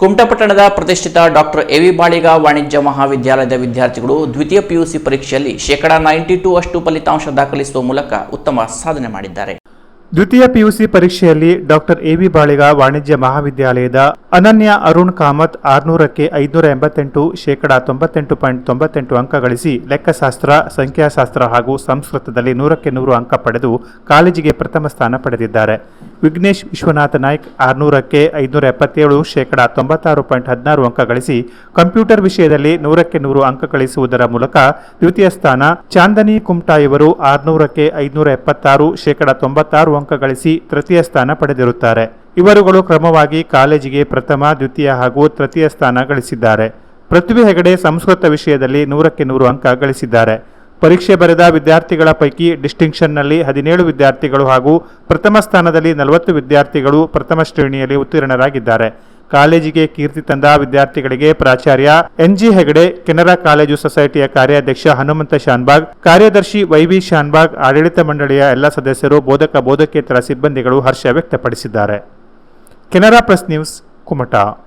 ಕುಮಟಪಟ್ಟಣದ ಪ್ರತಿಷ್ಠಿತ ಡಾಕ್ಟರ್ ಎವಿ ಬಾಳಿಗ ವಾಣಿಜ್ಯ ಮಹಾವಿದ್ಯಾಲಯದ ವಿದ್ಯಾರ್ಥಿಗಳು ದ್ವಿತೀಯ ಪಿಯುಸಿ ಪರೀಕ್ಷೆಯಲ್ಲಿ ಶೇಕಡಾ ನೈಂಟಿ ಟೂ ಅಷ್ಟು ಫಲಿತಾಂಶ ದಾಖಲಿಸುವ ಮೂಲಕ ಉತ್ತಮ ಸಾಧನೆ ಮಾಡಿದ್ದಾರೆ. ದ್ವಿತೀಯ ಪಿಯುಸಿ ಪರೀಕ್ಷೆಯಲ್ಲಿ ಡಾಕ್ಟರ್ ಎವಿ ಬಾಳಿಗ ವಾಣಿಜ್ಯ ಮಹಾವಿದ್ಯಾಲಯದ ಅನನ್ಯ ಅರುಣ್ ಕಾಮತ್ ಆರುನೂರಕ್ಕೆ ಐದುನೂರ ಎಂಬತ್ತೆಂಟು ಶೇಕಡಾ ತೊಂಬತ್ತೆಂಟು ಪಾಯಿಂಟ್ ತೊಂಬತ್ತೆಂಟು ಅಂಕ ಗಳಿಸಿ ಲೆಕ್ಕಶಾಸ್ತ್ರ, ಸಂಖ್ಯಾಶಾಸ್ತ್ರ ಹಾಗೂ ಸಂಸ್ಕೃತದಲ್ಲಿ ನೂರಕ್ಕೆ ನೂರು ಅಂಕ ಪಡೆದು ಕಾಲೇಜಿಗೆ ಪ್ರಥಮ ಸ್ಥಾನ ಪಡೆದಿದ್ದಾರೆ. ವಿಘ್ನೇಶ್ ವಿಶ್ವನಾಥ ನಾಯ್ಕ್ ಆರುನೂರಕ್ಕೆ ಐದುನೂರ ಎಪ್ಪತ್ತೇಳು ಶೇಕಡಾ ತೊಂಬತ್ತಾರು ಪಾಯಿಂಟ್ ಹದಿನಾರು ಅಂಕ ಗಳಿಸಿ ಕಂಪ್ಯೂಟರ್ ವಿಷಯದಲ್ಲಿ ನೂರಕ್ಕೆ ನೂರು ಅಂಕ ಗಳಿಸುವುದರ ಮೂಲಕ ದ್ವಿತೀಯ ಸ್ಥಾನ ಚಾಂದನಿ ಕುಮ್ಟಾ ಇವರು ಆರುನೂರಕ್ಕೆ ಐದುನೂರ ಎಪ್ಪತ್ತಾರು ಶೇಕಡಾ ತೊಂಬತ್ತಾರು ಅಂಕ ಗಳಿಸಿ ತೃತೀಯ ಸ್ಥಾನ ಪಡೆದಿರುತ್ತಾರೆ. ಇವರುಗಳು ಕ್ರಮವಾಗಿ ಕಾಲೇಜಿಗೆ ಪ್ರಥಮ, ದ್ವಿತೀಯ ಹಾಗೂ ತೃತೀಯ ಸ್ಥಾನ ಗಳಿಸಿದ್ದಾರೆ. ಪೃಥ್ವಿ ಹೆಗಡೆ ಸಂಸ್ಕೃತ ವಿಷಯದಲ್ಲಿ ನೂರಕ್ಕೆ ನೂರು ಅಂಕ ಗಳಿಸಿದ್ದಾರೆ. ಪರೀಕ್ಷೆ ಬರೆದ ವಿದ್ಯಾರ್ಥಿಗಳ ಪೈಕಿ ಡಿಸ್ಟಿಂಕ್ಷನ್ನಲ್ಲಿ ಹದಿನೇಳು ವಿದ್ಯಾರ್ಥಿಗಳು ಹಾಗೂ ಪ್ರಥಮ ಸ್ಥಾನದಲ್ಲಿ ನಲವತ್ತು ವಿದ್ಯಾರ್ಥಿಗಳು ಪ್ರಥಮ ಶ್ರೇಣಿಯಲ್ಲಿ ಉತ್ತೀರ್ಣರಾಗಿದ್ದಾರೆ. ಕಾಲೇಜಿಗೆ ಕೀರ್ತಿ ತಂದ ವಿದ್ಯಾರ್ಥಿಗಳಿಗೆ ಪ್ರಾಚಾರ್ಯ N G Hegde, Canara college ಸೊಸೈಟಿಯ ಕಾರ್ಯಾಧ್ಯಕ್ಷ ಹನುಮಂತ ಶಾನ್ಬಾಗ್, ಕಾರ್ಯದರ್ಶಿ ವೈವಿ ಶಾನ್ಬಾಗ್, ಆಡಳಿತ ಮಂಡಳಿಯ ಎಲ್ಲ ಸದಸ್ಯರು ಬೋಧಕ ಬೋಧಕೇತರ ಸಿಬ್ಬಂದಿಗಳು ಹರ್ಷ ವ್ಯಕ್ತಪಡಿಸಿದ್ದಾರೆ. Canara press news, Kumta.